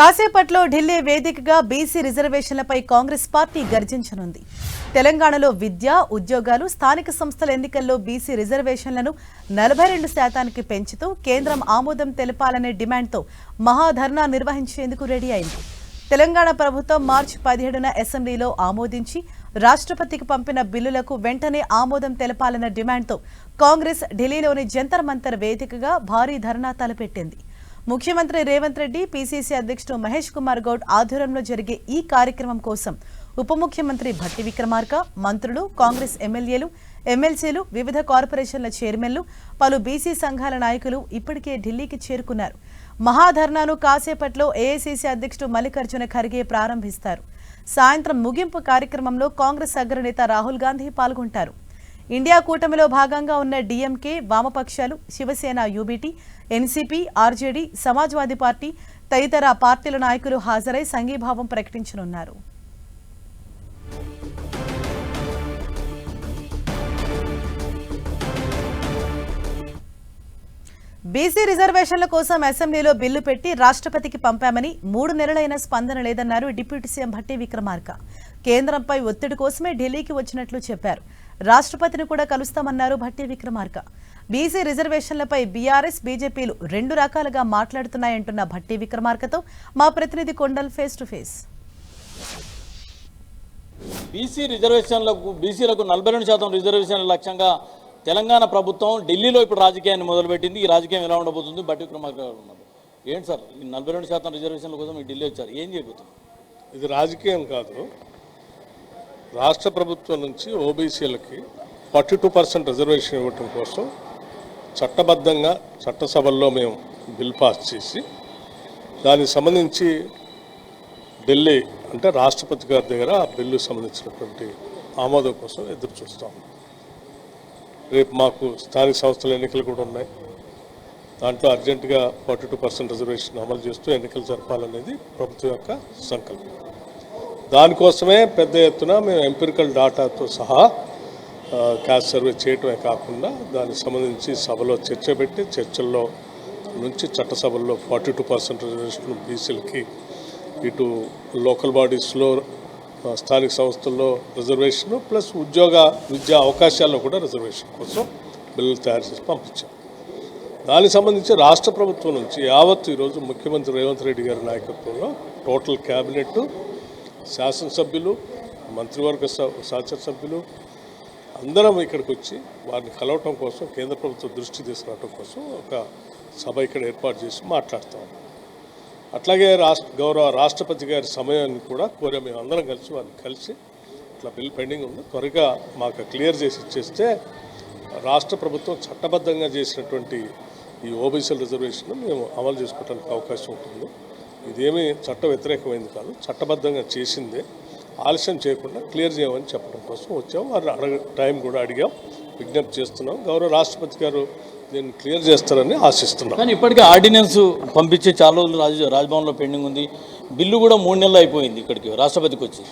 కాసేపట్లో ఢిల్లీ వేదికగా బీసీ రిజర్వేషన్లపై కాంగ్రెస్ పార్టీ గర్జించనుంది. తెలంగాణలో విద్య ఉద్యోగాలు స్థానిక సంస్థల ఎన్నికల్లో బీసీ రిజర్వేషన్లను నలభై రెండు శాతానికి పెంచుతూ కేంద్రం ఆమోదం తెలపాలనే డిమాండ్తో మహాధర్నా నిర్వహించేందుకు రెడీ అయింది. తెలంగాణ ప్రభుత్వం మార్చి పదిహేడున అసెంబ్లీలో ఆమోదించి రాష్ట్రపతికి పంపిన బిల్లులకు వెంటనే ఆమోదం తెలపాలన్న డిమాండ్తో కాంగ్రెస్ ఢిల్లీలోని జంతర్ మంతర్ వేదికగా భారీ ధర్నా తలపెట్టింది. ముఖ్యమంత్రి రేవంత్ రెడ్డి పీసీసీ అధ్యక్షుడు మహేష్ కుమార్ గౌడ్ ఆధ్వర్యంలో జరిగే ఈ కార్యక్రమం కోసం ఉప ముఖ్యమంత్రి భట్టి విక్రమార్క మంత్రులు కాంగ్రెస్ ఎమ్మెల్యేలు ఎమ్మెల్సీలు వివిధ కార్పొరేషన్ల చైర్మన్లు పలు బీసీ సంఘాల నాయకులు ఇప్పటికే ఢిల్లీకి చేరుకున్నారు. మహాధర్నాను కాసేపట్లో ఏఐసీసీ అధ్యక్షుడు మల్లికార్జున ఖర్గే ప్రారంభిస్తారు. సాయంత్రం ముగింపు కార్యక్రమంలో కాంగ్రెస్ అగ్రనేత రాహుల్ గాంధీ పాల్గొంటారు. ఇండియా కూటమిలో భాగంగా ఉన్న డీఎంకే వామపక్షాలు Shiv Sena UBT NCP RJD Samajwadi party తదితర పార్టీల నాయకులు హాజరై సంఘీభావం ప్రకటించనున్నారు. బీసీ రిజర్వేషన్ల కోసం అసెంబ్లీలో బిల్లు పెట్టి రాష్ట్రపతికి పంపామని మూడు నెలలైన స్పందన లేదన్నారు డిప్యూటీ సీఎం భట్టి విక్రమార్క. కేంద్రంపై ఒత్తిడి కోసమే ఢిల్లీకి వచ్చినట్లు చెప్పారు. రాష్ట్రపతిని కూడా కలుస్తామన్నారు భట్టి విక్రమార్క. బీసీ రిజర్వేషన్లపై బీఆర్ఎస్ బీజేపీలు రెండు రకాలుగా మాట్లాడుతున్నాయంటున్న భట్టి విక్రమార్కతో మా ప్రతినిధి Kondal face to face. BC రిజర్వేషన్లకు బీసీలకు నలభై రెండు శాతం రిజర్వేషన్ల లక్ష్యంగా తెలంగాణ ప్రభుత్వం ఢిల్లీలో ఇప్పుడు రాజకీయాన్ని మొదలుపెట్టింది. ఈ రాజకీయం ఎలా ఉండబోతుంది? బట్టి విక్రమార్క ఉన్నారు. ఏంటి సార్? ఈ నలభై రెండు శాతం రిజర్వేషన్ల కోసం ఢిల్లీ వచ్చారు. ఏం చేయబోతుంది ఇది రాజకీయం కాదు. రాష్ట్ర ప్రభుత్వం నుంచి ఓబీసీలకి ఫార్టీ టూ పర్సెంట్ రిజర్వేషన్ ఇవ్వటం కోసం చట్టబద్ధంగా చట్టసభల్లో మేము బిల్ పాస్ చేసి దానికి సంబంధించి ఢిల్లీ అంటే రాష్ట్రపతి గారి దగ్గర ఆ బిల్లు సంబంధించినటువంటి ఆమోదం కోసం ఎదురు చూస్తాం. రేపు మాకు స్థానిక సంస్థల ఎన్నికలు కూడా ఉన్నాయి. దాంట్లో అర్జెంటుగా ఫార్టీ టూ పర్సెంట్ రిజర్వేషన్ అమలు చేస్తూ ఎన్నికలు జరపాలనేది ప్రభుత్వం యొక్క సంకల్పం. దానికోసమే పెద్ద ఎత్తున మేము ఎంపిరికల్ డాటాతో సహా క్యాష్ క్యాస్ట్ సర్వే చేయటమే కాకుండా దానికి సంబంధించి సభలో చర్చ పెట్టి చర్చల్లో నుంచి చట్టసభల్లో ఫార్టీ టూ పర్సెంట్ రిజర్వేషన్ బీసీలకి ఇటు లోకల్ బాడీస్లో స్థానిక సంస్థల్లో రిజర్వేషన్ ప్లస్ ఉద్యోగ విద్యా అవకాశాల్లో కూడా రిజర్వేషన్ కోసం బిల్లులు తయారు చేసి పంపించాం. దానికి సంబంధించి రాష్ట్ర ప్రభుత్వం నుంచి యావత్తు ఈరోజు ముఖ్యమంత్రి రేవంత్ రెడ్డి గారి నాయకత్వంలో టోటల్ క్యాబినెట్ శాసనసభ్యులు మంత్రివర్గ సహచర శాసనసభ్యులు అందరం ఇక్కడికి వచ్చి వారిని కలవటం కోసం కేంద్ర ప్రభుత్వం దృష్టి తీసుకురావటం కోసం ఒక సభ ఇక్కడ ఏర్పాటు చేసి మాట్లాడతాం. అట్లాగే రాష్ట్ర గౌరవ రాష్ట్రపతి గారి సమయాన్ని కూడా కోరా మేము అందరం కలిసి వారిని కలిసి ఇట్లా బిల్ పెండింగ్ ఉంది. త్వరగా మాకు క్లియర్ చేసి ఇచ్చేస్తే రాష్ట్ర ప్రభుత్వం చట్టబద్ధంగా చేసినటువంటి ఈ ఓబీసీ రిజర్వేషన్ మేము అమలు చేసుకోవడానికి అవకాశం ఉంటుంది. ఇదేమీ చట్ట వ్యతిరేకమైంది కాదు చట్టబద్ధంగా చేసిందే. ఆలస్యం చేయకుండా క్లియర్ చేయమని చెప్పడం కోసం వచ్చాం వారు అడగ టైం కూడా అడిగాం విజ్ఞప్తి చేస్తున్నాం. గౌరవ రాష్ట్రపతి గారు దీన్ని క్లియర్ చేస్తారని ఆశిస్తున్నాం. కానీ ఇప్పటికే ఆర్డినెన్స్ పంపించి చాలా రోజులు రాజ్ రాజ్భవన్లో పెండింగ్ ఉంది. బిల్లు కూడా మూడు నెలలు అయిపోయింది ఇక్కడికి రాష్ట్రపతికి వచ్చి.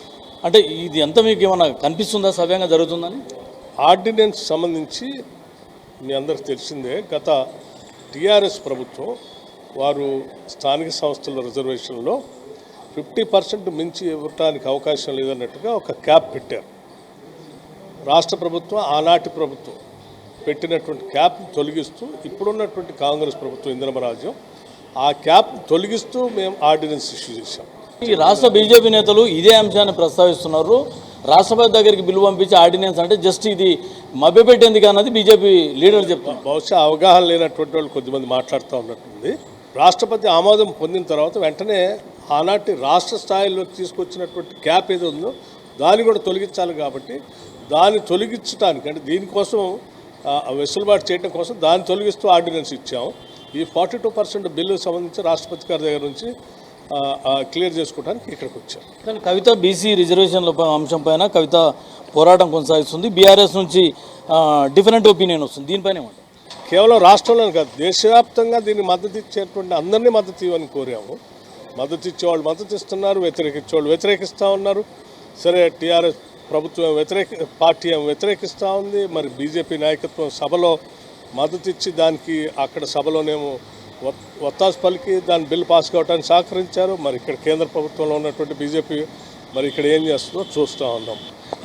అంటే ఇది ఎంత మీకు ఏమైనా కనిపిస్తుందా సవ్యంగా జరుగుతుందని? ఆర్డినెన్స్ సంబంధించి మీ అందరికి తెలిసిందే గత టీఆర్ఎస్ ప్రభుత్వం వారు స్థానిక సంస్థల రిజర్వేషన్లో ఫిఫ్టీ పర్సెంట్ మించి ఇవ్వటానికి అవకాశం లేదన్నట్టుగా ఒక క్యాప్ పెట్టారు. రాష్ట్ర ప్రభుత్వం ఆనాటి ప్రభుత్వం పెట్టినటువంటి క్యాప్ తొలగిస్తూ ఇప్పుడున్నటువంటి కాంగ్రెస్ ప్రభుత్వం ఇంద్రమరాజ్యం ఆ క్యాప్ తొలగిస్తూ మేము ఆర్డినెన్స్ ఇష్యూ చేశాం. ఈ రాష్ట్ర బీజేపీ నేతలు ఇదే అంశాన్ని ప్రస్తావిస్తున్నారు. రాష్ట్రపతి దగ్గరికి బిల్లు పంపించి ఆర్డినెన్స్ అంటే జస్ట్ ఇది మభ్యపెట్టేందుకు అన్నది బీజేపీ లీడర్ చెప్తున్నారు. బహుశా అవగాహన లేనటువంటి వాళ్ళు కొద్దిమంది మాట్లాడుతూ ఉన్నట్టుంది. రాష్ట్రపతి ఆమోదం పొందిన తర్వాత వెంటనే ఆనాటి రాష్ట్ర స్థాయిలో తీసుకొచ్చినటువంటి క్యాప్ ఏదో ఉందో దాన్ని కూడా తొలగించాలి కాబట్టి దాన్ని తొలగించడానికి అంటే దీనికోసం వెసులుబాటు చేయడం కోసం దాన్ని తొలగిస్తూ ఆర్డినెన్స్ ఇచ్చాము ఈ ఫార్టీ టూ పర్సెంట్ బిల్లు సంబంధించి రాష్ట్రపతి గారి దగ్గర నుంచి క్లియర్ చేసుకోవడానికి ఇక్కడికి వచ్చాం. కానీ కవిత బీసీ రిజర్వేషన్ల అంశం పైన కవిత పోరాటం కొనసాగిస్తుంది. బీఆర్ఎస్ నుంచి డిఫరెంట్ ఒపీనియన్ వస్తుంది. దీనిపైన ఏమంటారు? కేవలం రాష్ట్రంలోనే కాదు దేశవ్యాప్తంగా దీన్ని మద్దతు ఇచ్చేటువంటి అందరినీ మద్దతు ఇవ్వని కోరాము. మద్దతు ఇచ్చేవాళ్ళు మద్దతు ఇస్తున్నారు వ్యతిరేకించేవాళ్ళు వ్యతిరేకిస్తూ ఉన్నారు. సరే టీఆర్ఎస్ ప్రభుత్వం వ్యతిరేక పార్టీ ఏమో వ్యతిరేకిస్తూ ఉంది మరి బీజేపీ నాయకత్వం సభలో మద్దతు ఇచ్చి దానికి అక్కడ సభలోనేమో ఒత్తాసు పలికి దాని బిల్ పాస్ కావడానికి సహకరించారు. మరి ఇక్కడ కేంద్ర ప్రభుత్వంలో ఉన్నటువంటి బీజేపీ మరి ఇక్కడ ఏం చేస్తుందో చూస్తూ ఉన్నాం.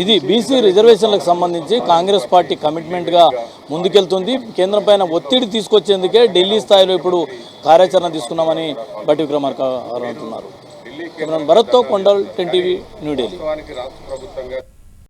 ఇది బీసీ రిజర్వేషన్లకు సంబంధించి కాంగ్రెస్ పార్టీ కమిట్మెంట్గా ముందుకెళ్తుంది. కేంద్రం పైన ఒత్తిడి తీసుకొచ్చేందుకే ఢిల్లీ స్థాయిలో ఇప్పుడు కార్యాచరణ తీసుకున్నామని బట్టి విక్రమార్క అంటున్నారు. భరత్తో కొండల్ టెన్ టీవీ న్యూఢిల్లీ